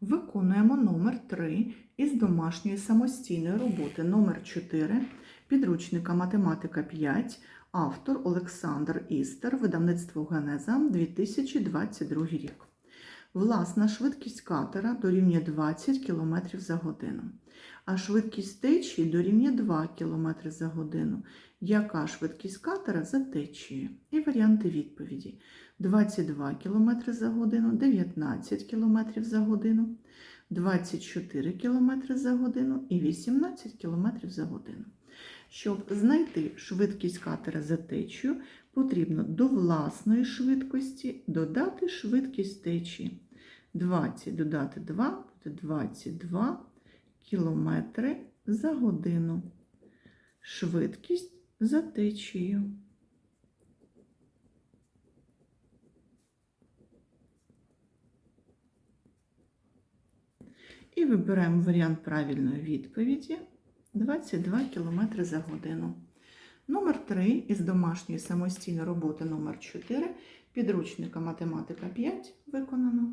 Виконуємо номер 3 із домашньої самостійної роботи номер 4 підручника математика 5, автор Олександр Істер, видавництво Генеза 2022 рік. Власна швидкість катера дорівнює 20 км за годину, а швидкість течії дорівнює 2 км за годину. Яка швидкість катера за течією? І варіанти відповіді: 22 км за годину, 19 км за годину, 24 км за годину і 18 км за годину. Щоб знайти швидкість катера за течією, потрібно до власної швидкості додати швидкість течії. 20 додати 2 буде 22 км за годину. Швидкість за течією. І вибираємо варіант правильної відповіді 22 км за годину. Номер 3 із домашньої самостійної роботи номер 4 підручника математика 5 виконано.